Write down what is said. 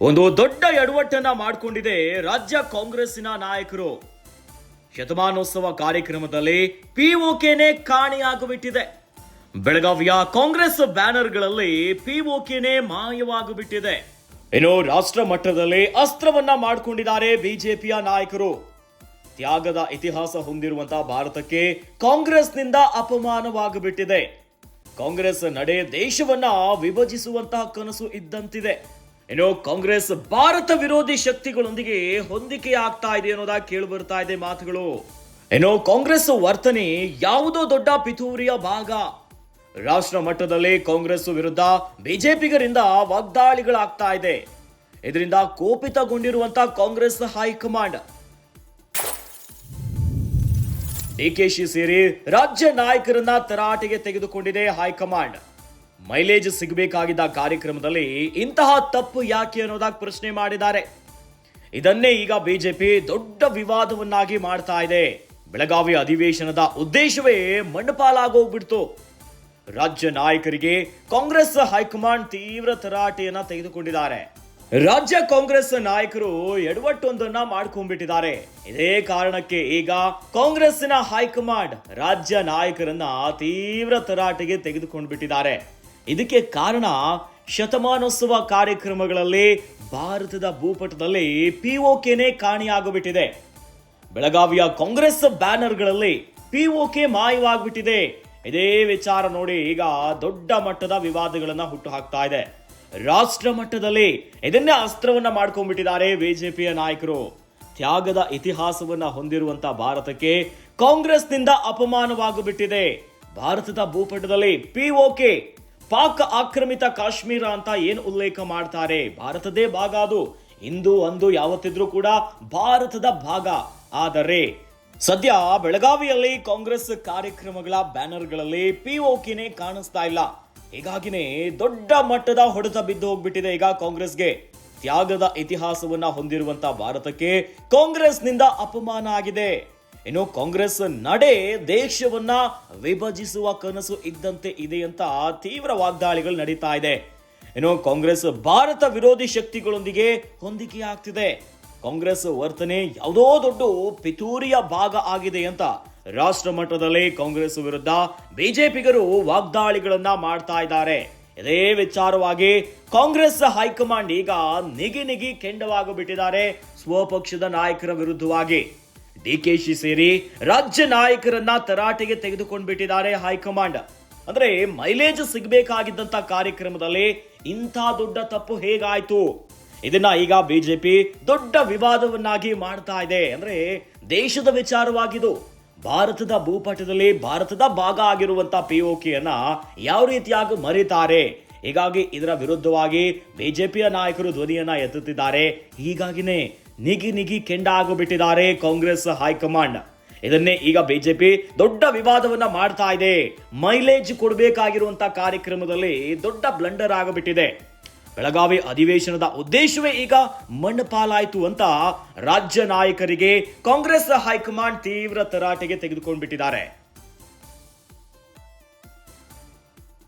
ಒಂದು ದೊಡ್ಡ ಎಡವಟ್ಟನ್ನ ಮಾಡಿಕೊಂಡಿದೆ ರಾಜ್ಯ ಕಾಂಗ್ರೆಸ್ಸಿನ ನಾಯಕರು. ಶತಮಾನೋತ್ಸವ ಕಾರ್ಯಕ್ರಮದಲ್ಲಿ ಪಿಒಕೆನೆ ಕಾಣೆಯಾಗಿಬಿಟ್ಟಿದೆ. ಬೆಳಗಾವಿಯ ಕಾಂಗ್ರೆಸ್ ಬ್ಯಾನರ್ಗಳಲ್ಲಿ ಪಿಒಕೆನೆ ಮಾಯವಾಗಿಬಿಟ್ಟಿದೆ. ಇನ್ನು ರಾಷ್ಟ್ರ ಮಟ್ಟದಲ್ಲಿ ಅಸ್ತ್ರವನ್ನ ಮಾಡಿಕೊಂಡಿದ್ದಾರೆ ಬಿಜೆಪಿಯ ನಾಯಕರು. ತ್ಯಾಗದ ಇತಿಹಾಸ ಹೊಂದಿರುವಂತಹ ಭಾರತಕ್ಕೆ ಕಾಂಗ್ರೆಸ್ನಿಂದ ಅಪಮಾನವಾಗಿಬಿಟ್ಟಿದೆ. ಕಾಂಗ್ರೆಸ್ ನಡೆ ದೇಶವನ್ನ ವಿಭಜಿಸುವಂತಹ ಕನಸು ಇದ್ದಂತಿದೆ. ಇನ್ನು ಕಾಂಗ್ರೆಸ್ ಭಾರತ ವಿರೋಧಿ ಶಕ್ತಿಗಳೊಂದಿಗೆ ಹೊಂದಿಕೆ ಆಗ್ತಾ ಇದೆ ಅನ್ನೋದಾಗಿ ಕೇಳಿ ಬರ್ತಾ ಇದೆ ಮಾತುಗಳು. ಏನೋ ಕಾಂಗ್ರೆಸ್ ವರ್ತನೆ ಯಾವುದೋ ದೊಡ್ಡ ಪಿತೂರಿಯ ಭಾಗ. ರಾಷ್ಟ್ರ ಮಟ್ಟದಲ್ಲಿ ಕಾಂಗ್ರೆಸ್ ವಿರುದ್ಧ ಬಿಜೆಪಿಗರಿಂದ ವಾಗ್ದಾಳಿಗಳಾಗ್ತಾ ಇದೆ. ಇದರಿಂದ ಕೋಪಿತಗೊಂಡಿರುವಂತಹ ಕಾಂಗ್ರೆಸ್ ಹೈಕಮಾಂಡ್. ಡಿಕೆಶಿ ಸೇರಿ ರಾಜ್ಯ ನಾಯಕರನ್ನ ತರಾಟೆಗೆ ತೆಗೆದುಕೊಂಡಿದೆ ಹೈಕಮಾಂಡ್. ಮೈಲೇಜ್ ಸಿಗಬೇಕಾಗಿದ್ದ ಕಾರ್ಯಕ್ರಮದಲ್ಲಿ ಇಂತಹ ತಪ್ಪು ಯಾಕೆ ಅನ್ನೋದಾಗಿ ಪ್ರಶ್ನೆ ಮಾಡಿದ್ದಾರೆ. ಇದನ್ನೇ ಈಗ ಬಿಜೆಪಿ ದೊಡ್ಡ ವಿವಾದವನ್ನಾಗಿ ಮಾಡ್ತಾ ಇದೆ. ಬೆಳಗಾವಿ ಅಧಿವೇಶನದ ಉದ್ದೇಶವೇ ಮಣ್ಣುಪಾಲಾಗೋಗ್ಬಿಡ್ತು. ರಾಜ್ಯ ನಾಯಕರಿಗೆ ಕಾಂಗ್ರೆಸ್ ಹೈಕಮಾಂಡ್ ತೀವ್ರ ತರಾಟೆಯನ್ನ ತೆಗೆದುಕೊಂಡಿದ್ದಾರೆ. ರಾಜ್ಯ ಕಾಂಗ್ರೆಸ್ ನಾಯಕರು ಎಡವಟ್ಟೊಂದನ್ನ ಮಾಡ್ಕೊಂಡ್ಬಿಟ್ಟಿದ್ದಾರೆ. ಇದೇ ಕಾರಣಕ್ಕೆ ಈಗ ಕಾಂಗ್ರೆಸ್ನ ಹೈಕಮಾಂಡ್ ರಾಜ್ಯ ನಾಯಕರನ್ನ ತೀವ್ರ ತರಾಟೆಗೆ ತೆಗೆದುಕೊಂಡು ಬಿಟ್ಟಿದ್ದಾರೆ ಇದಕ್ಕೆ ಕಾರಣ ಶತಮಾನೋತ್ಸವ ಕಾರ್ಯಕ್ರಮಗಳಲ್ಲಿ ಭಾರತದ ಭೂಪಟದಲ್ಲಿ ಪಿಒಕೆನೆ ಕಾಣಿಯಾಗಿಬಿಟ್ಟಿದೆ. ಬೆಳಗಾವಿಯ ಕಾಂಗ್ರೆಸ್ ಬ್ಯಾನರ್ಗಳಲ್ಲಿ ಪಿಒಕೆ ಮಾಯವಾಗ್ಬಿಟ್ಟಿದೆ. ಇದೇ ವಿಚಾರ ನೋಡಿ ಈಗ ದೊಡ್ಡ ಮಟ್ಟದ ವಿವಾದಗಳನ್ನ ಹುಟ್ಟು ಹಾಕ್ತಾ ಇದೆ. ರಾಷ್ಟ್ರ ಮಟ್ಟದಲ್ಲಿ ಇದನ್ನೇ ಅಸ್ತ್ರವನ್ನ ಮಾಡ್ಕೊಂಡ್ಬಿಟ್ಟಿದ್ದಾರೆ ಬಿಜೆಪಿಯ ನಾಯಕರು. ತ್ಯಾಗದ ಇತಿಹಾಸವನ್ನ ಹೊಂದಿರುವಂತ ಭಾರತಕ್ಕೆ ಕಾಂಗ್ರೆಸ್ನಿಂದ ಅಪಮಾನವಾಗಿಬಿಟ್ಟಿದೆ. ಭಾರತದ ಭೂಪಟದಲ್ಲಿ ಪಿಒಕೆ ಪಾಕ್ ಆಕ್ರಮಿತ ಕಾಶ್ಮೀರ ಅಂತ ಏನು ಉಲ್ಲೇಖ ಮಾಡ್ತಾರೆ? ಭಾರತದೇ ಭಾಗ ಅದು. ಇಂದು ಅಂದು ಯಾವತ್ತಿದ್ರೂ ಕೂಡ ಭಾರತದ ಭಾಗ. ಆದರೆ, ಸದ್ಯ ಬೆಳಗಾವಿಯಲ್ಲಿ ಕಾಂಗ್ರೆಸ್ ಕಾರ್ಯಕ್ರಮಗಳ ಬ್ಯಾನರ್ಗಳಲ್ಲಿ ಪಿಒಕಿನೇ ಕಾಣಿಸ್ತಾ ಇಲ್ಲ. ಹೀಗಾಗಿನೇ ದೊಡ್ಡ ಮಟ್ಟದ ಹೊಡೆತ ಬಿದ್ದು ಹೋಗ್ಬಿಟ್ಟಿದೆ ಈಗ ಕಾಂಗ್ರೆಸ್ಗೆ. ತ್ಯಾಗದ ಇತಿಹಾಸವನ್ನ ಹೊಂದಿರುವಂತ ಭಾರತಕ್ಕೆ ಕಾಂಗ್ರೆಸ್ನಿಂದ ಅಪಮಾನ ಆಗಿದೆ. ಇನ್ನು ಕಾಂಗ್ರೆಸ್ ನಡೆ ದೇಶವನ್ನ ವಿಭಜಿಸುವ ಕನಸು ಇದ್ದಂತೆ ಇದೆ ಅಂತ ತೀವ್ರ ವಾಗ್ದಾಳಿಗಳು ನಡೀತಾ ಇದೆ. ಇನ್ನು ಕಾಂಗ್ರೆಸ್ ಭಾರತ ವಿರೋಧಿ ಶಕ್ತಿಗಳೊಂದಿಗೆ ಹೊಂದಿಕೆ ಆಗ್ತಿದೆ ಕಾಂಗ್ರೆಸ್ ವರ್ತನೆ ಯಾವುದೋ ದೊಡ್ಡ ಪಿತೂರಿಯ ಭಾಗ ಆಗಿದೆ ಅಂತ ರಾಷ್ಟ್ರ ಮಟ್ಟದಲ್ಲಿ ಕಾಂಗ್ರೆಸ್ ವಿರುದ್ಧ ಬಿಜೆಪಿಗರು ವಾಗ್ದಾಳಿಗಳನ್ನ ಮಾಡ್ತಾ ಇದ್ದಾರೆ. ಇದೇ ವಿಚಾರವಾಗಿ ಕಾಂಗ್ರೆಸ್ ಹೈಕಮಾಂಡ್ ಈಗ ನಿಗಿ ನಿಗಿ ಕೆಂಡವಾಗಿಬಿಟ್ಟಿದ್ದಾರೆ. ಸ್ವಪಕ್ಷದ ನಾಯಕರ ವಿರುದ್ಧವಾಗಿ. ಡಿಕೆಶಿ ಸೇರಿ ರಾಜ್ಯ ನಾಯಕರನ್ನ ತರಾಟೆಗೆ ತೆಗೆದುಕೊಂಡು ಬಿಟ್ಟಿದ್ದಾರೆ ಹೈಕಮಾಂಡ್. ಅಂದ್ರೆ ಮೈಲೇಜ್ ಸಿಗಬೇಕಾಗಿದ್ದಂತ ಕಾರ್ಯಕ್ರಮದಲ್ಲಿ ಇಂಥ ದೊಡ್ಡ ತಪ್ಪು ಹೇಗಾಯ್ತು? ಇದನ್ನ ಈಗ ಬಿಜೆಪಿ ದೊಡ್ಡ ವಿವಾದವನ್ನಾಗಿ ಮಾಡ್ತಾ ಇದೆ. ಅಂದ್ರೆ ದೇಶದ ವಿಚಾರವಾಗಿದು ಭಾರತದ ಭೂಪಟದಲ್ಲಿ ಭಾರತದ ಭಾಗ ಆಗಿರುವಂತ ಪಿಒಕೆಯನ್ನ ಯಾವ ರೀತಿಯಾಗಿ ಮರೀತಾರೆ? ಹೀಗಾಗಿ ಇದರ ವಿರುದ್ಧವಾಗಿ ಬಿಜೆಪಿಯ ನಾಯಕರು ಧ್ವನಿಯನ್ನ ಎತ್ತುತ್ತಿದ್ದಾರೆ. ಹೀಗಾಗಿನೇ ನಿಗಿ ನಿಗಿ ಕೆಂಡ ಆಗಿಬಿಟ್ಟಿದ್ದಾರೆ ಕಾಂಗ್ರೆಸ್ ಹೈಕಮಾಂಡ್. ಇದನ್ನೇ ಈಗ ಬಿಜೆಪಿ ದೊಡ್ಡ ವಿವಾದವನ್ನ ಮಾಡ್ತಾ ಇದೆ. ಮೈಲೇಜ್ ಕೊಡಬೇಕಾಗಿರುವಂತ ಕಾರ್ಯಕ್ರಮದಲ್ಲಿ ದೊಡ್ಡ ಬ್ಲಂಡರ್ ಆಗಿಬಿಟ್ಟಿದೆ. ಬೆಳಗಾವಿ ಅಧಿವೇಶನದ ಉದ್ದೇಶವೇ ಈಗ ಮಣ್ಣಪಾಲಾಯ್ತು ಅಂತ ರಾಜ್ಯ ನಾಯಕರಿಗೆ ಕಾಂಗ್ರೆಸ್ ಹೈಕಮಾಂಡ್ ತೀವ್ರ ತರಾಟೆಗೆ ತೆಗೆದುಕೊಂಡು ಬಿಟ್ಟಿದ್ದಾರೆ